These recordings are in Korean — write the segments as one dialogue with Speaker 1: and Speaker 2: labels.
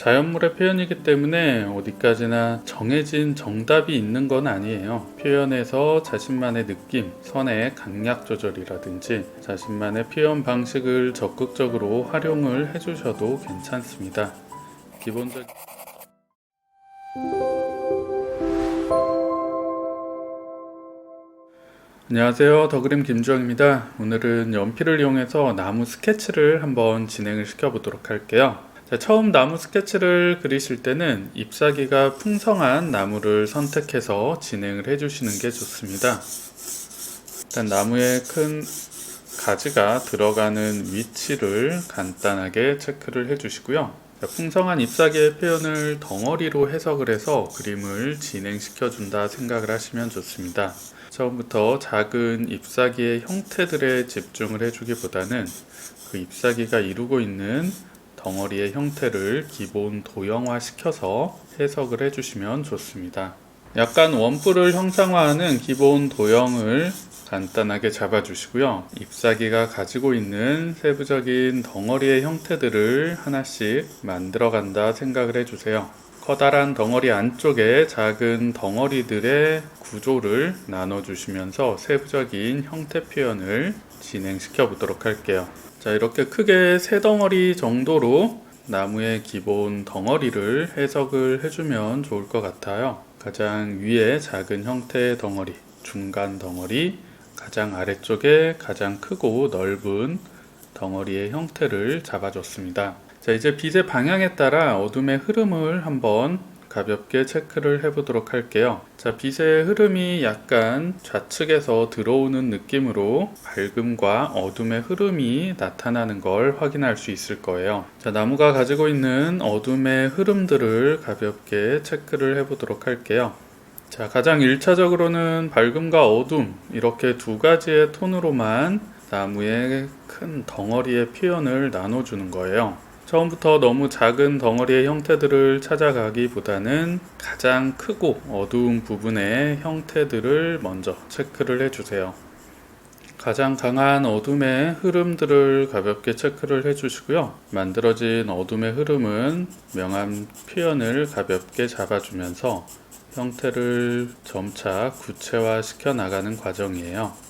Speaker 1: 자연물의 표현이기 때문에 어디까지나 정해진 정답이 있는 건 아니에요. 표현에서 자신만의 느낌, 선의 강약 조절이라든지 자신만의 표현 방식을 적극적으로 활용을 해주셔도 괜찮습니다. 기본적 안녕하세요. 더그림 김주영입니다. 오늘은 연필을 이용해서 나무 스케치를 한번 진행을 시켜보도록 할게요. 자, 처음 나무 스케치를 그리실 때는 잎사귀가 풍성한 나무를 선택해서 진행을 해주시는 게 좋습니다. 일단 나무에 큰 가지가 들어가는 위치를 간단하게 체크를 해주시고요. 자, 풍성한 잎사귀의 표현을 덩어리로 해석을 해서 그림을 진행시켜 준다 생각을 하시면 좋습니다. 처음부터 작은 잎사귀의 형태들에 집중을 해주기보다는 그 잎사귀가 이루고 있는 덩어리의 형태를 기본 도형화 시켜서 해석을 해주시면 좋습니다. 약간 원뿔을 형상화하는 기본 도형을 간단하게 잡아주시고요. 잎사귀가 가지고 있는 세부적인 덩어리의 형태들을 하나씩 만들어간다 생각을 해주세요. 커다란 덩어리 안쪽에 작은 덩어리들의 구조를 나눠주시면서 세부적인 형태 표현을 진행시켜 보도록 할게요. 자, 이렇게 크게 세 덩어리 정도로 나무의 기본 덩어리를 해석을 해주면 좋을 것 같아요. 가장 위에 작은 형태의 덩어리, 중간 덩어리, 가장 아래쪽에 가장 크고 넓은 덩어리의 형태를 잡아줬습니다. 자, 이제 빛의 방향에 따라 어둠의 흐름을 한번 가볍게 체크를 해보도록 할게요. 자, 빛의 흐름이 약간 좌측에서 들어오는 느낌으로 밝음과 어둠의 흐름이 나타나는 걸 확인할 수 있을 거예요. 자, 나무가 가지고 있는 어둠의 흐름들을 가볍게 체크를 해보도록 할게요. 자, 가장 1차적으로는 밝음과 어둠, 이렇게 두 가지의 톤으로만 나무의 큰 덩어리의 표현을 나눠주는 거예요. 처음부터 너무 작은 덩어리의 형태들을 찾아가기보다는 가장 크고 어두운 부분의 형태들을 먼저 체크를 해주세요. 가장 강한 어둠의 흐름들을 가볍게 체크를 해주시고요. 만들어진 어둠의 흐름은 명암 표현을 가볍게 잡아주면서 형태를 점차 구체화 시켜 나가는 과정이에요.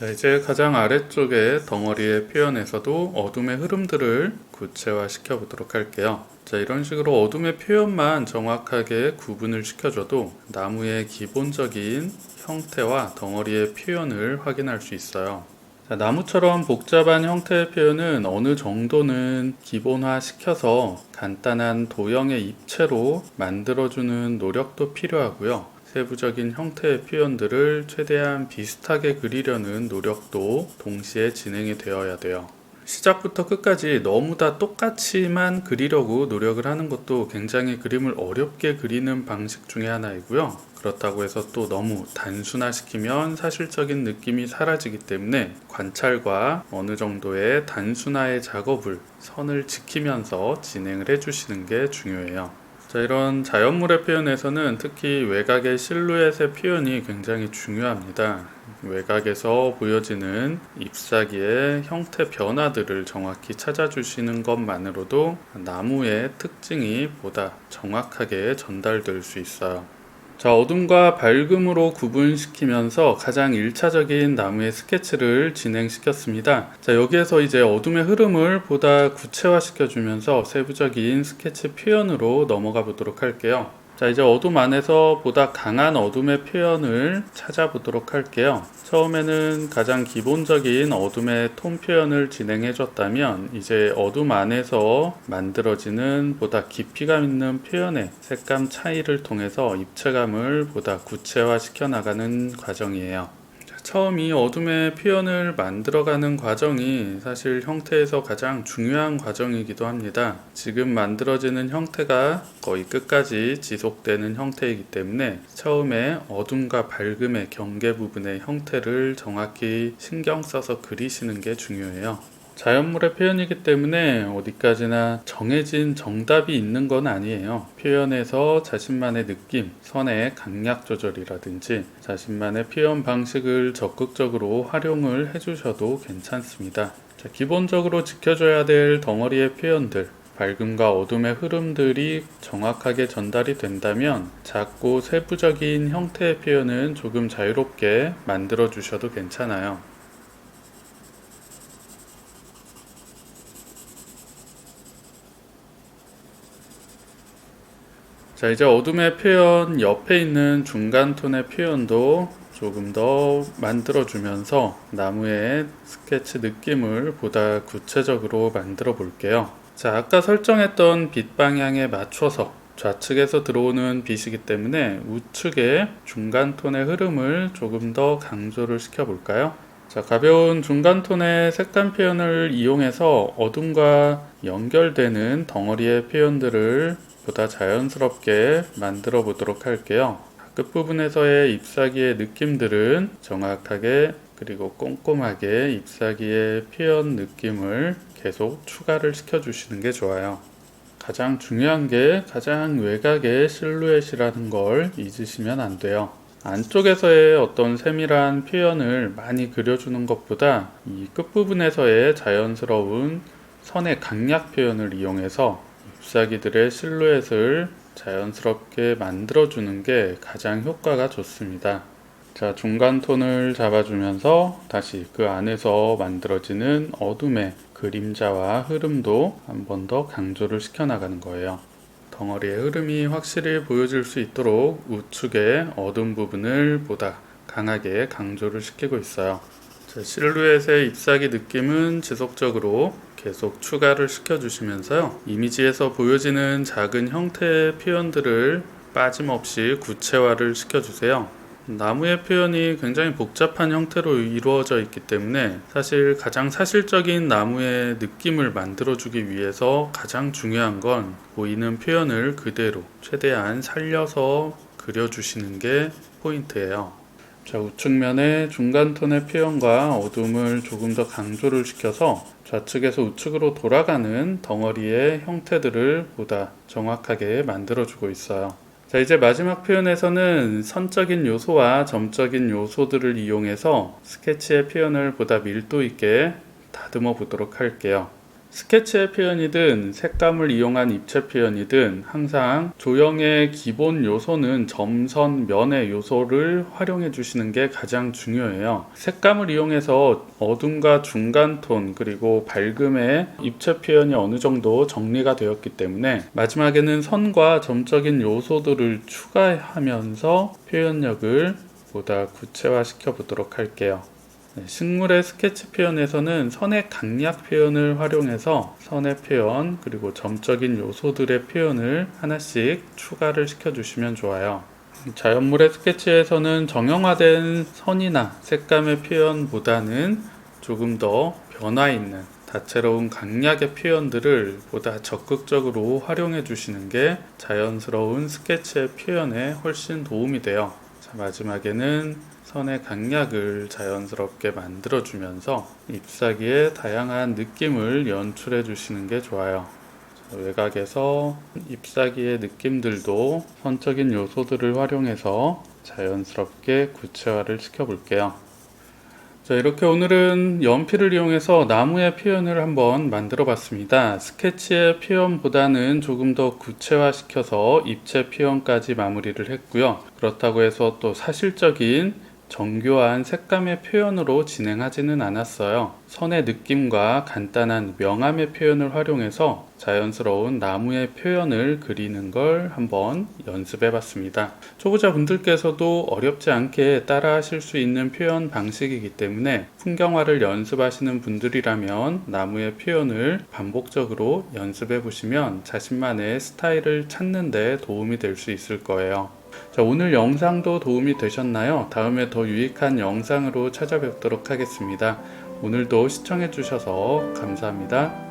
Speaker 1: 자, 이제 가장 아래쪽에 덩어리의 표현에서도 어둠의 흐름들을 구체화 시켜 보도록 할게요. 자, 이런 식으로 어둠의 표현만 정확하게 구분을 시켜줘도 나무의 기본적인 형태와 덩어리의 표현을 확인할 수 있어요. 자, 나무처럼 복잡한 형태의 표현은 어느 정도는 기본화 시켜서 간단한 도형의 입체로 만들어주는 노력도 필요하고요. 세부적인 형태의 표현들을 최대한 비슷하게 그리려는 노력도 동시에 진행이 되어야 돼요. 시작부터 끝까지 너무 다 똑같이만 그리려고 노력을 하는 것도 굉장히 그림을 어렵게 그리는 방식 중에 하나이고요. 그렇다고 해서 또 너무 단순화시키면 사실적인 느낌이 사라지기 때문에 관찰과 어느 정도의 단순화의 작업을 선을 지키면서 진행을 해주시는 게 중요해요. 자, 이런 자연물의 표현에서는 특히 외곽의 실루엣의 표현이 굉장히 중요합니다. 외곽에서 보여지는 잎사귀의 형태 변화들을 정확히 찾아주시는 것만으로도 나무의 특징이 보다 정확하게 전달될 수 있어요. 자, 어둠과 밝음으로 구분시키면서 가장 1차적인 나무의 스케치를 진행시켰습니다. 자, 여기에서 이제 어둠의 흐름을 보다 구체화시켜주면서 세부적인 스케치 표현으로 넘어가 보도록 할게요. 자, 이제 어둠 안에서 보다 강한 어둠의 표현을 찾아보도록 할게요. 처음에는 가장 기본적인 어둠의 톤 표현을 진행해 줬다면 이제 어둠 안에서 만들어지는 보다 깊이감 있는 표현의 색감 차이를 통해서 입체감을 보다 구체화 시켜 나가는 과정이에요. 처음 이 어둠의 표현을 만들어가는 과정이 사실 형태에서 가장 중요한 과정이기도 합니다. 지금 만들어지는 형태가 거의 끝까지 지속되는 형태이기 때문에 처음에 어둠과 밝음의 경계 부분의 형태를 정확히 신경 써서 그리시는 게 중요해요. 자연물의 표현이기 때문에 어디까지나 정해진 정답이 있는 건 아니에요. 표현에서 자신만의 느낌, 선의 강약 조절이라든지 자신만의 표현 방식을 적극적으로 활용을 해주셔도 괜찮습니다. 자, 기본적으로 지켜줘야 될 덩어리의 표현들, 밝음과 어둠의 흐름들이 정확하게 전달이 된다면 작고 세부적인 형태의 표현은 조금 자유롭게 만들어 주셔도 괜찮아요. 자, 이제 어둠의 표현 옆에 있는 중간 톤의 표현도 조금 더 만들어주면서 나무의 스케치 느낌을 보다 구체적으로 만들어 볼게요. 자, 아까 설정했던 빛 방향에 맞춰서 좌측에서 들어오는 빛이기 때문에 우측의 중간 톤의 흐름을 조금 더 강조를 시켜 볼까요? 자, 가벼운 중간 톤의 색감 표현을 이용해서 어둠과 연결되는 덩어리의 표현들을 보다 자연스럽게 만들어 보도록 할게요. 끝부분에서의 잎사귀의 느낌들은 정확하게 그리고 꼼꼼하게 잎사귀의 표현 느낌을 계속 추가를 시켜 주시는 게 좋아요. 가장 중요한 게 가장 외곽의 실루엣이라는 걸 잊으시면 안 돼요. 안쪽에서의 어떤 세밀한 표현을 많이 그려주는 것보다 이 끝부분에서의 자연스러운 선의 강약 표현을 이용해서 잎사귀들의 실루엣을 자연스럽게 만들어주는 게 가장 효과가 좋습니다. 자, 중간 톤을 잡아주면서 다시 그 안에서 만들어지는 어둠의 그림자와 흐름도 한 번 더 강조를 시켜 나가는 거예요. 덩어리의 흐름이 확실히 보여질 수 있도록 우측의 어두운 부분을 보다 강하게 강조를 시키고 있어요. 자, 실루엣의 잎사귀 느낌은 지속적으로 계속 추가를 시켜주시면서요. 이미지에서 보여지는 작은 형태의 표현들을 빠짐없이 구체화를 시켜주세요. 나무의 표현이 굉장히 복잡한 형태로 이루어져 있기 때문에 사실 가장 사실적인 나무의 느낌을 만들어주기 위해서 가장 중요한 건 보이는 표현을 그대로 최대한 살려서 그려주시는 게 포인트예요. 자, 우측면의 중간 톤의 표현과 어둠을 조금 더 강조를 시켜서 좌측에서 우측으로 돌아가는 덩어리의 형태들을 보다 정확하게 만들어주고 있어요. 자, 이제 마지막 표현에서는 선적인 요소와 점적인 요소들을 이용해서 스케치의 표현을 보다 밀도 있게 다듬어 보도록 할게요. 스케치의 표현이든 색감을 이용한 입체 표현이든 항상 조형의 기본 요소는 점선, 면의 요소를 활용해 주시는 게 가장 중요해요. 색감을 이용해서 어둠과 중간 톤 그리고 밝음의 입체 표현이 어느 정도 정리가 되었기 때문에 마지막에는 선과 점적인 요소들을 추가하면서 표현력을 보다 구체화시켜 보도록 할게요. 네, 식물의 스케치 표현에서는 선의 강약 표현을 활용해서 선의 표현 그리고 점적인 요소들의 표현을 하나씩 추가를 시켜주시면 좋아요. 자연물의 스케치에서는 정형화된 선이나 색감의 표현보다는 조금 더 변화 있는 다채로운 강약의 표현들을 보다 적극적으로 활용해 주시는 게 자연스러운 스케치의 표현에 훨씬 도움이 돼요. 자, 마지막에는 선의 강약을 자연스럽게 만들어주면서 잎사귀의 다양한 느낌을 연출해 주시는 게 좋아요. 자, 외곽에서 잎사귀의 느낌들도 선적인 요소들을 활용해서 자연스럽게 구체화를 시켜 볼게요. 자, 이렇게 오늘은 연필을 이용해서 나무의 표현을 한번 만들어 봤습니다. 스케치의 표현보다는 조금 더 구체화시켜서 입체 표현까지 마무리를 했고요. 그렇다고 해서 또 사실적인 정교한 색감의 표현으로 진행하지는 않았어요. 선의 느낌과 간단한 명암의 표현을 활용해서 자연스러운 나무의 표현을 그리는 걸 한번 연습해 봤습니다. 초보자분들께서도 어렵지 않게 따라 하실 수 있는 표현 방식이기 때문에 풍경화를 연습하시는 분들이라면 나무의 표현을 반복적으로 연습해 보시면 자신만의 스타일을 찾는 데 도움이 될 수 있을 거예요. 자, 오늘 영상도 도움이 되셨나요? 다음에 더 유익한 영상으로 찾아뵙도록 하겠습니다. 오늘도 시청해 주셔서 감사합니다.